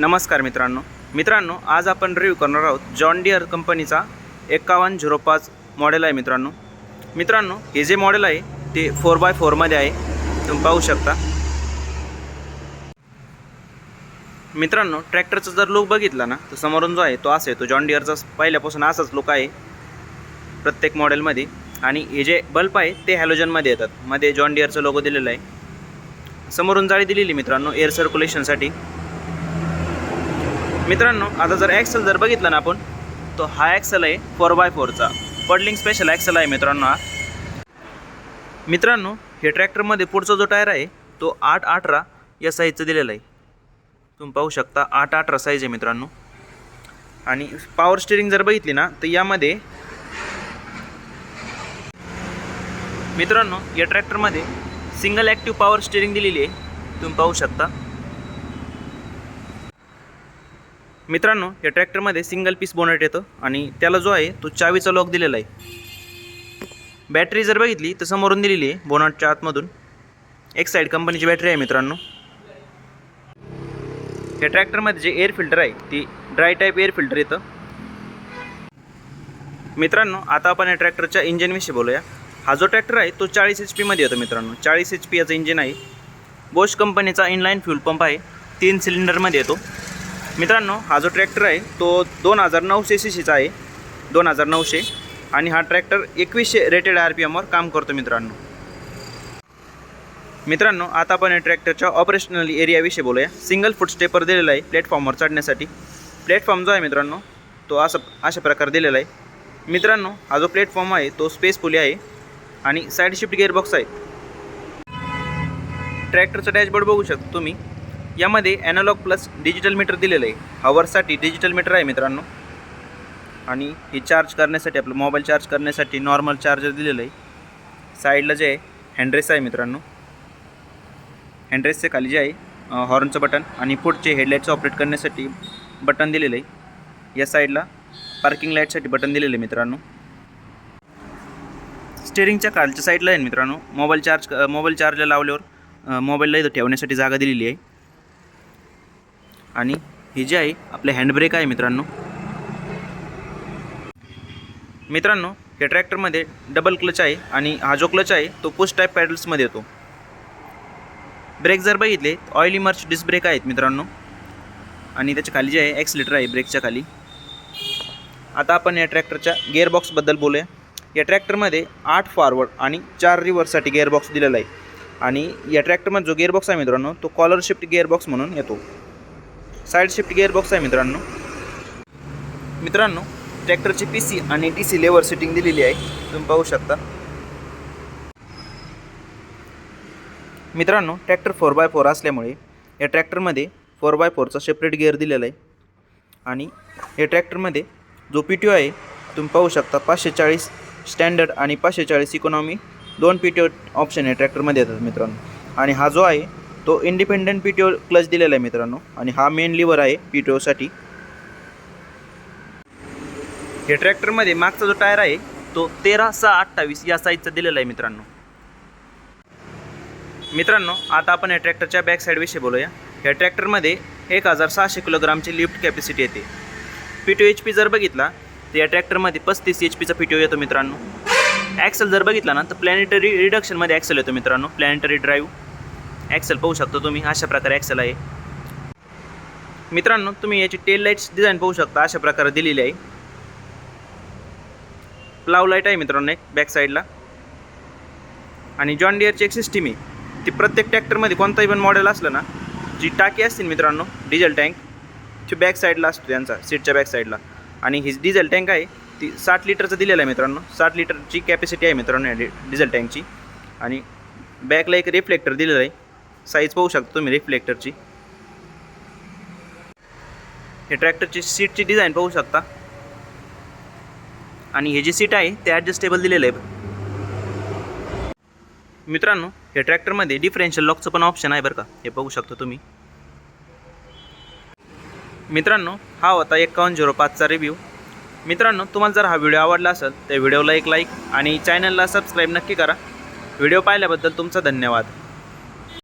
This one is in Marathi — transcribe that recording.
नमस्कार मित्रांनो. मित्रांनो आज आपण रिव्ह्यू करणार आहोत जॉन डिअर कंपनीचा एक्कावन्न झिरो पाच मॉडेल आहे मित्रांनो. मित्रांनो हे जे मॉडेल आहे ते फोर बाय फोरमध्ये आहे. तुम्ही पाहू शकता. मित्रांनो ट्रॅक्टरचा जर लुक बघितला ना तर समोरून जो आहे तो असा आहे तो जॉन डिअरचा पहिल्यापासून असाच लुक आहे प्रत्येक मॉडेलमध्ये आणि हे जे बल्ब आहे ते हॅलोजनमध्ये येतात. मध्ये जॉन डिअरचा लोगो दिलेला आहे. समोरून जाळी दिलेली मित्रांनो एअर सर्क्युलेशनसाठी मित्रांनो आता जर ॲक्सेल जर बघितला ना आपण तो हा ॲक्सेल आहे फोर बाय फोरचा पडलिंग स्पेशल ॲक्सेल आहे मित्रांनो हा. मित्रांनो हे ट्रॅक्टरमध्ये पुढचा जो टायर आहे तो आठ अठरा या साईजचा दिलेला आहे. तुम्ही पाहू शकता आठ अठरा साईज आहे मित्रांनो. आणि पॉवर स्टिअरिंग जर बघितली ना तर यामध्ये मित्रांनो या ट्रॅक्टरमध्ये सिंगल ॲक्टिव्ह पॉवर स्टिअरिंग दिलेली आहे. तुम्ही पाहू शकता. मित्रांनो या ट्रॅक्टरमध्ये सिंगल पीस बोनट येतं आणि त्याला जो आहे तो चावीचा लॉक दिलेला आहे. बॅटरी जर बघितली तर समोरून दिलेली आहे बोनटच्या आतमधून. एक साईड कंपनीची बॅटरी आहे मित्रांनो. या ट्रॅक्टरमध्ये जे एअर फिल्टर आहे ती ड्राय टाईप एअर फिल्टर येतं. मित्रांनो आता आपण या ट्रॅक्टरच्या इंजिनविषयी बोलूया. हा जो ट्रॅक्टर आहे तो चाळीस एच पीमध्ये येतो मित्रांनो. चाळीस एच पी याचं इंजिन आहे. बोश कंपनीचा इनलाईन फ्यूल पंप आहे. तीन सिलेंडरमध्ये येतो. मित्रांनो हा जो ट्रॅक्टर आहे तो दोन हजार नऊशे सी सीचा आहे. दोन हजार नऊशे. आणि हा ट्रॅक्टर एकवीसशे रेटेड आर पी एमवर काम करतो मित्रांनो. मित्रांनो आता आपण या ट्रॅक्टरच्या ऑपरेशनल एरियाविषयी बोलूया. सिंगल फूट स्टेपर दिलेला आहे प्लॅटफॉर्मवर चढण्यासाठी. प्लॅटफॉर्म जो आहे मित्रांनो तो असं अशा प्रकारे दिलेला आहे. मित्रांनो हा जो प्लॅटफॉर्म आहे तो स्पेसफुली आहे. आणि साईड शिफ्ट गिअरबॉक्स आहे. ट्रॅक्टरचं डॅशबोर्ड बघू शकता तुम्ही. यामध्ये ॲनालॉग प्लस डिजिटल मीटर दिलेलं आहे. हवरसाठी डिजिटल मीटर आहे मित्रांनो. आणि हे चार्ज करण्यासाठी आपलं मोबाईल चार्ज करण्यासाठी नॉर्मल चार्जर दिलेलं आहे. साईडला जे आहे हँड्रेस आहे मित्रांनो. हँड्रेसच्या खाली जे आहे हॉर्नचं बटन आणि पुढचे हेडलाईटचं ऑपरेट करण्यासाठी बटन दिलेलं आहे. या साईडला पार्किंग लाईटसाठी बटन दिलेलं आहे मित्रांनो. स्टेरिंगच्या खालच्या साईडला आहे मित्रांनो मोबाईल चार्ज मोबाईल चार्जला लावल्यावर मोबाईलला इथं ठेवण्यासाठी जागा दिलेली आहे. आणि ही जी आहे आपले हँडब्रेक आहे मित्रांनो. मित्रांनो या ट्रॅक्टरमध्ये डबल क्लच आहे आणि हा जो क्लच आहे तो पुश टाईप पॅडल्समध्ये येतो. ब्रेक जर बघितले ऑइल इमर्च डिस्क ब्रेक आहेत मित्रांनो. आणि त्याच्याखाली जे आहे ॲक्सिलेटर आहे ब्रेकच्या खाली. आता आपण या ट्रॅक्टरच्या गिअरबॉक्सबद्दल बोलूया. या ट्रॅक्टरमध्ये आठ फॉरवर्ड आणि चार रिव्हर्ससाठी गिअरबॉक्स दिलेला आहे. आणि या ट्रॅक्टरमध्ये जो गिअरबॉक्स आहे मित्रांनो तो कॉलर शिफ्ट गिअरबॉक्स म्हणून येतो. साईड शिफ्ट गिअरबॉक्स आहे मित्रांनो. मित्रांनो ट्रॅक्टरची पी सी आणि टी सी लेवर सिटिंग दिलेली आहे. तुम्ही पाहू शकता. मित्रांनो ट्रॅक्टर फोर बाय फोर असल्यामुळे या ट्रॅक्टरमध्ये फोर बाय फोरचा सेपरेट गिअर दिलेला आहे. आणि या ट्रॅक्टरमध्ये जो पी टी ओ आहे तुम्ही पाहू शकता पाचशे चाळीस स्टँडर्ड आणि पाचशे चाळीस इकॉनॉमी दोन पी टी ओ ऑप्शन या ट्रॅक्टरमध्ये येतात मित्रांनो. आणि हा जो आहे तो independent P T O clutch दिलेला आहे मित्रांनो. आणि हा मेन लिव्हर आहे पी टी ओसाठी हे ट्रॅक्टरमध्ये मागचा जो टायर आहे तो तेरा सहा अठ्ठावीस या साईजचा दिलेला आहे मित्रांनो. मित्रांनो आता आपण या ट्रॅक्टरच्या बॅक साईडविषयी बोलूया. या ट्रॅक्टरमध्ये एक हजार सहाशे किलोग्रामची लिफ्ट कॅपॅसिटी येते. पी टू एच पी जर बघितला तर या ट्रॅक्टरमध्ये पस्तीस एच पीचा पी टी ओ येतो मित्रांनो. ॲक्सेल जर बघितला ना तर प्लॅनेटरी रिडक्शनमध्ये ॲक्सेल येतो मित्रांनो. प्लॅनेटरी ड्राईव्ह ॲक्सेल पाहू शकता तुम्ही अशा प्रकारे ॲक्सेल आहे. मित्रांनो तुम्ही याची टेल लाईट्स डिझाईन पाहू शकता अशा प्रकारे दिलेली आहे. प्लाव लाइट आहे मित्रांनो एक बॅक साईडला आणि जॉन डिअरची एक सिस्टीम आहे. ती प्रत्येक ट्रॅक्टरमध्ये कोणताही पण मॉडेल असलं ना जी टाकी असतील मित्रांनो डिझेल टँक ती बॅक साईडला असतो त्यांचा सीटच्या बॅक साईडला आणि ही डिझेल टँक आहे ती साठ लिटरचं दिलेलं आहे मित्रांनो. साठ लिटरची कॅपॅसिटी आहे मित्रांनो या डिझेल टँकची आणि बॅकला एक रिफ्लेक्टर दिलेलं आहे. साईज पाहू शकता तुम्ही रिफ्लेक्टरची हे ट्रॅक्टरची सीटची डिझाईन पाहू शकता. आणि हे जी सीट आहे ते ॲडजस्टेबल दिलेलं आहे मित्रांनो हे ट्रॅक्टरमध्ये डिफरेन्शियल लॉकचं पण ऑप्शन आहे बरं का. हे बघू शकता तुम्ही. मित्रांनो हा होता एकावन्न झिरो पाचचा रिव्ह्यू मित्रांनो तुम्हाला जर हा व्हिडिओ आवडला असेल तर व्हिडिओला एक लाईक आणि चॅनलला सबस्क्राईब नक्की करा. व्हिडिओ पाहिल्याबद्दल तुमचा धन्यवाद.